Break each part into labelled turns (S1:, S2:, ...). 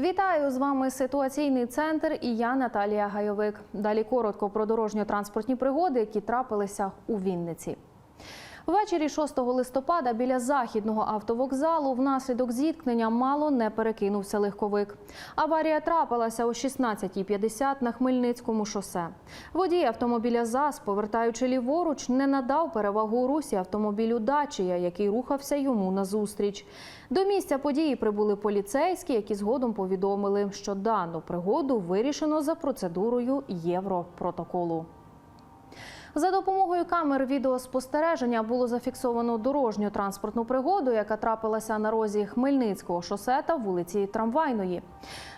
S1: Вітаю з вами ситуаційний центр і я Наталія Гайовик. Далі коротко про дорожньо-транспортні пригоди, які трапилися у Вінниці. Ввечері 6 листопада біля західного автовокзалу внаслідок зіткнення мало не перекинувся легковик. Аварія трапилася о 16.50 на Хмельницькому шосе. Водій автомобіля ЗАЗ, повертаючи ліворуч, не надав перевагу русі автомобілю Дачія, який рухався йому назустріч. До місця події прибули поліцейські, які згодом повідомили, що дану пригоду вирішено за процедурою Європротоколу. За допомогою камер відеоспостереження було зафіксовано дорожню транспортну пригоду, яка трапилася на розі Хмельницького шосе та вулиці Трамвайної.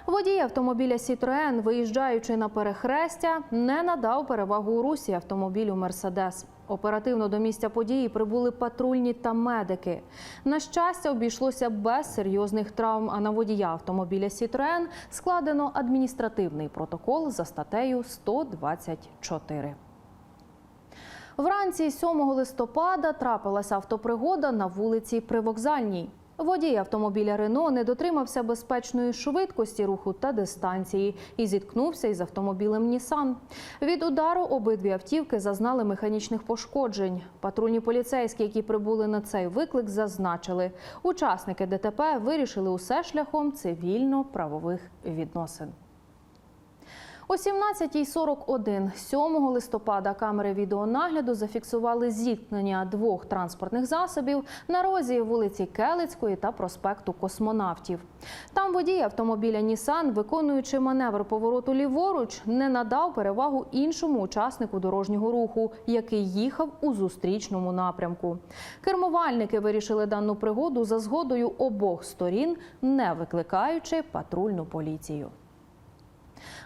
S1: Водій автомобіля Сітроен, виїжджаючи на перехрестя, не надав перевагу у русі автомобілю Мерседес. Оперативно до місця події прибули патрульні та медики. На щастя, обійшлося без серйозних травм. А на водія автомобіля Сітроен складено адміністративний протокол за статтею 124. Вранці 7 листопада трапилася автопригода на вулиці Привокзальній. Водій автомобіля Рено не дотримався безпечної швидкості руху та дистанції і зіткнувся із автомобілем Нісан. Від удару обидві автівки зазнали механічних пошкоджень. Патрульні поліцейські, які прибули на цей виклик, зазначили, учасники ДТП вирішили усе шляхом цивільно-правових відносин. О 17.41 7 листопада камери відеонагляду зафіксували зіткнення двох транспортних засобів на розі вулиці Келицької та проспекту Космонавтів. Там водій автомобіля Нісан, виконуючи маневр повороту ліворуч, не надав перевагу іншому учаснику дорожнього руху, який їхав у зустрічному напрямку. Кермувальники вирішили дану пригоду за згодою обох сторін, не викликаючи патрульну поліцію.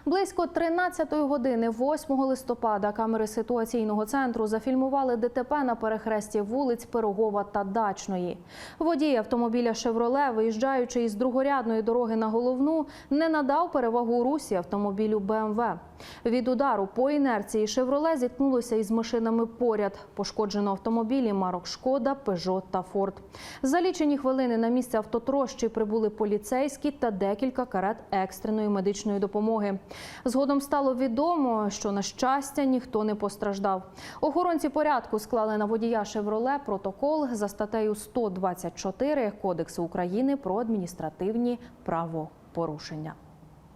S1: Близько 13-ї години 8 листопада камери ситуаційного центру зафільмували ДТП на перехресті вулиць Пирогова та Дачної. Водій автомобіля «Шевроле», виїжджаючи із другорядної дороги на головну, не надав перевагу русі автомобілю БМВ. Від удару по інерції «Шевроле» зіткнулося із машинами поряд. Пошкоджено автомобілі марок «Шкода», «Пежо» та «Форд». За лічені хвилини на місце автотрощі прибули поліцейські та декілька карет екстреної медичної допомоги. Згодом стало відомо, що на щастя ніхто не постраждав. Охоронці порядку склали на водія «Шевроле» протокол за статтею 124 Кодексу України про адміністративні правопорушення.